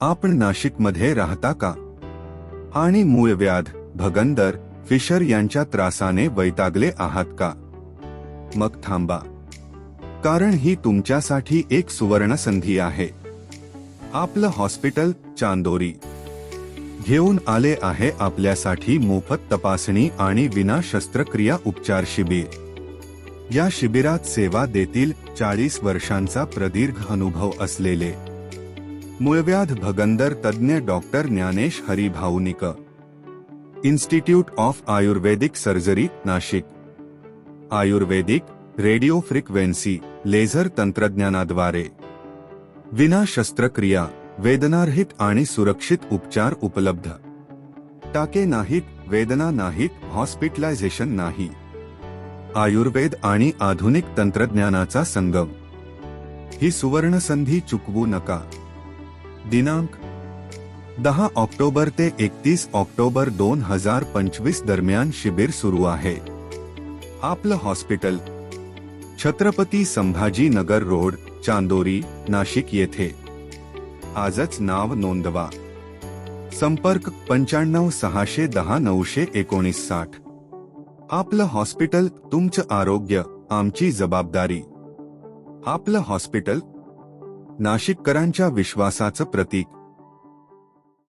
आपण नाशिकमध्ये राहता का? आणि मूळव्याध भगंदर फिशर यांच्या त्रासाने वैतागले आहात का? मग थांबा. कारण ही तुमच्यासाठी एक सुवर्ण संधी आहे. आपलं हॉस्पिटल चांदोरी. घेऊन आले आहे आपल्यासाठी मोफत तपासणी आणि विना शस्त्रक्रिया उपचार शिबिर. या शिबिरात सेवा देतील चाळीस वर्षांचा प्रदीर्घ अनुभव असलेले. मूळव्याध भगंदर तज्ज्ञ doctor Dnyanesh हरिभाऊनिक. Institute of ayurvedic surgery Nashik ayurvedic radio frequency laser तंत्रज्ञानाद्वारे विना शस्त्रक्रिया वेदनारहित आणि सुरक्षित उपचार उपलब्ध टाके नाहीत वेदना नाहीत हॉस्पिटलायझेशन नाही आयुर्वेद आणि आधुनिक तंत्रज्ञानाचा संगम ही सुवर्णसंधी चुकवू नका दिनांक दहा ऑक्टोबर ते एकतीस ऑक्टोबर दोन हजार पंचवीस दरम्यान शिबिर सुरू आहे. आपलं हॉस्पिटल छत्रपती संभाजी नगर रोड चांदोरी नाशिक येथे. आजच नाव नोंदवा. संपर्क पंच्याण्णव सहाशे दहा नऊशे एकोणीस साठ. आपलं हॉस्पिटल तुमचं आरोग्य आमची जबाबदारी. आपलं हॉस्पिटल नाशिककरांच्या विश्वासाचं प्रतीक.